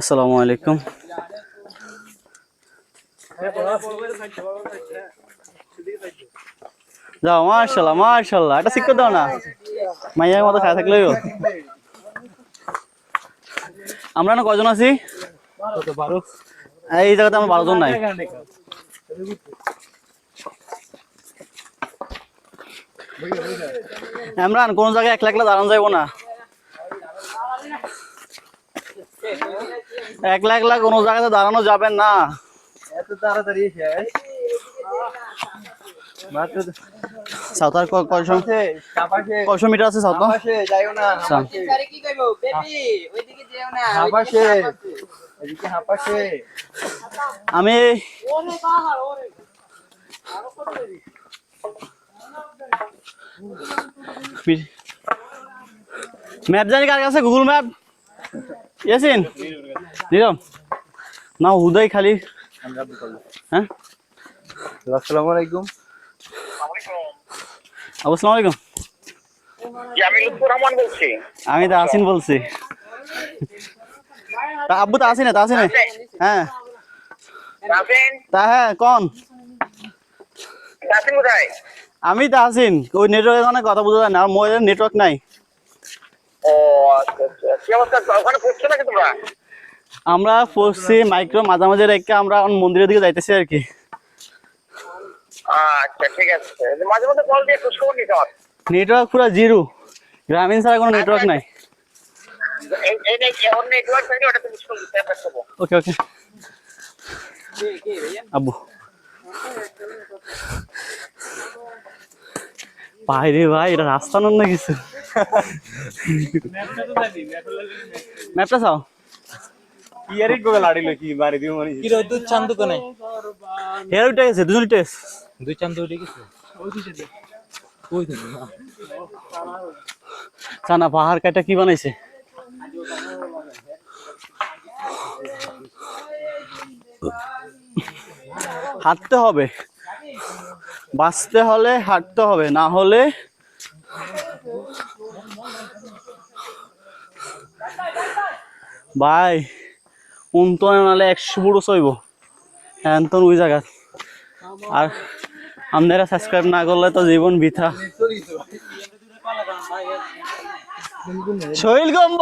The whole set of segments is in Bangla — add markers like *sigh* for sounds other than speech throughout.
আসসালামু আলাইকুম। যাও মার্শাল্লাহ মার্শাল্লাহ এটা শিক্ষা দাও না। মাইয়ার মতো খায় থাকলেও। আমরা না কজন আছি? এই জায়গাতে আমরা বারো জন নাই। ইমরান, কোন জায়গায় একলা একলা দাঁড়ানো যাইব না। একলা একলা কোনো জায়গাতে দাঁড়ানো যাবে না। এত তাড়াতাড়ি শেষ কয়শো কয়শো মিটার আছে সাঁতার সাপাশে যাইও না। আরে কি কইবো? বেবি ওইদিকে যেও না হাপাশে এদিকে হাপাশে আমি ম্যাপ জানি কার কাছে গুগল ম্যাপ। ইয়াসিন নিরম না হুদাই খালি। হ্যাঁ? আসসালামু আলাইকুম। আসসালামু আলাইকুম। আমি লুৎফর রহমান বলছি। তো আসিন বলছি। তা আব্বু তা আসি না তা আসি না হ্যাঁ। তা হ্যাঁ কন? আমি তো আসিন। ওই নেটওয়ার্কের কথা বোঝা যায় না আর মোবাইলের নেটওয়ার্ক নাই। ও আচ্ছা আচ্ছা। কি অবস্থা? ওখানে পড়ছো নাকি তোমরা? আমরা পড়ছি মাইক্রো মাঝামাঝি রেখে আমরা মন্দিরের দিকে যাইতেছি আর কি। আচ্ছা ঠিক আছে। মাঝে মধ্যে কল দিয়ে খোঁজ খবর নিতে হবে। নেটওয়ার্ক পুরো জিরো। গ্রামীণ ছাড়া কোনো নেটওয়ার্ক নাই। ওকে ওকে আব্বু। ভাই রে ভাই এটা রাস্তা নন না কিছু ম্যাপটা চাও? ইয়ারি গোবে লাড়িলো কি মারি দিও মানে কি রে দুধ চান দোকানে হেয়ার উঠে গেছে দুজন টেস্ট দুই চান তো উঠে গেছে? ওই তো না চানা পাহাড় কাটা কি বানাইছে? হাঁটতে হবে। বাঁচতে হলে হাঁটতে হবে না হলে ভাই উন্তনে নালে একশো বুড়ো চইব এন্তন ওই জায়গা আর আপনারা সাবস্ক্রাইব না করলে তো জীবন বৃথা। শৈল কম্ব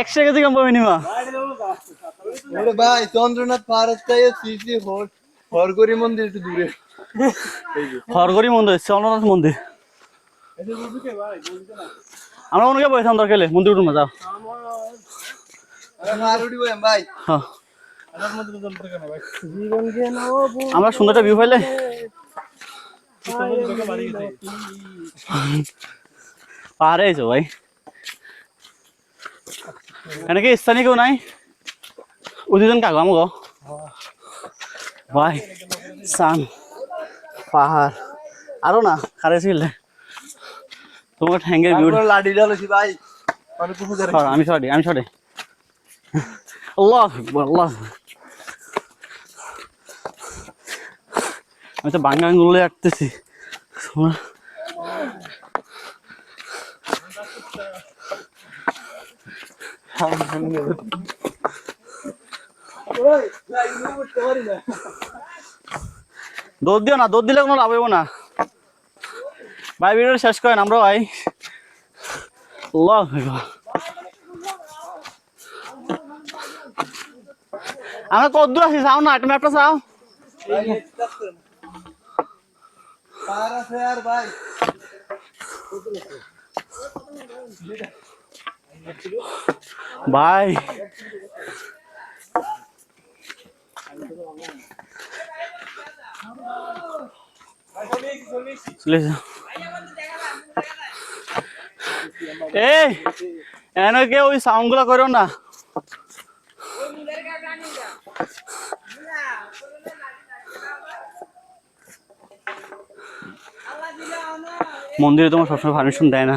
একশো কেজি কম্ব মিনিমাম ওরে ভাই চন্দ্রনাথ পাহাড়ের থেকে শ্রী হর হরগরি মন্দির একটু দূরে। হরগরি মন্দির চন্দ্রনাথ মন্দির। আমরা অনেকে দরকার হলে মন্দির উঠুন যাও। উঠি ভাই হ্যাঁ। ভিউ পাইলে? পাহাড়ে আইছো ভাই। এখানে কি স্থানীয় কেউ নাই? উদিজন কাকু আমগো। ভাই সান পাহাড়। আরও না খারে ছিল। তোমার ঠ্যাঙ্গের ভিউ লাডি ডালছি ভাই। আমি সরি আমি সরি। আল্লাহ আল্লাহ। আমি তো বাঙ্গা আঙ্গুলে তোমরা- দৌড় দিও না, দৌড় দিলে কোনো লাভ হইব না। ভাই, ভিডিওটা শেষ করেন আমরা ভাই আল্লাহ আমরা কত আছি? চাও না, একটা ম্যাপটা চাও ভাই। চলে যাও। এই এনেকে ওই সাউন্ডগুলা করো না। মন্দিরে তোমার সবসময় পারমিশন দেয় না।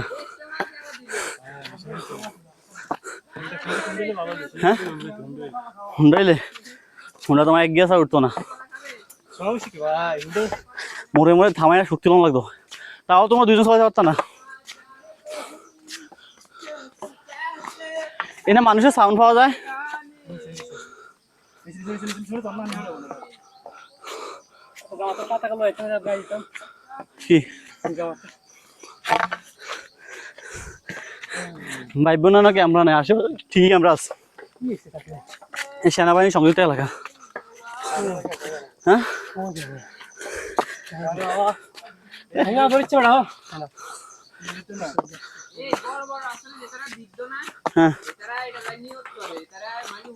হ্যাঁ? হুন্ডাইলে? হুন্ডা তোমার এক গিয়ে উঠতো না। মোড়ে মোড়ে থামায় শক্তি কম লাগতো। তাও তোমার দুজন সবাই পারতা না। এনে মানুষের সাউন্ড পাওয়া যায়। ভাই বোন না ক্যামেরা নেই? আসে ঠিকই আমরা আছি। সেনাবাহিনী সংযুক্ত এলাকা। হ্যাঁ? এই হ্যাঁ। তারা এটা লাই নিয়ত করে তারা মানে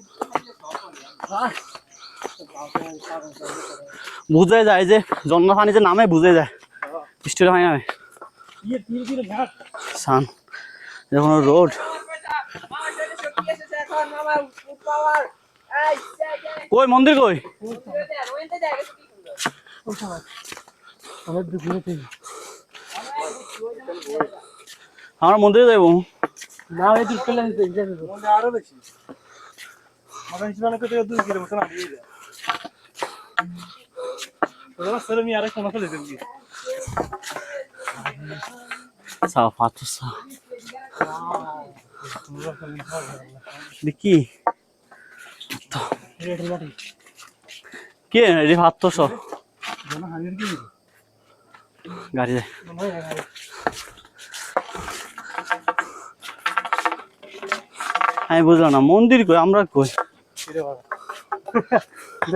বুঝে যায় যে জন্ম পানি যে নামে বুঝে যায়। বৃষ্টির হয় নামে। সান যখন রোড। আমার কই মন্দির কই? দেখ ওইতে দেখ কি সুন্দর আমরা মন্দিরে যাইব। না এই দুটো পেলে আরও বেশি। আমার হিসেবে কত দুই কিলোমিটার না দিয়ে যায় ওরা সরে মি আরেক সমস্যা দিতে কি সাফ পাথর সাফ দেখি। কে রে সব কি? গাড়ি যায় আমি বুঝলাম না মন্দির কই? আমরা কই? *laughs*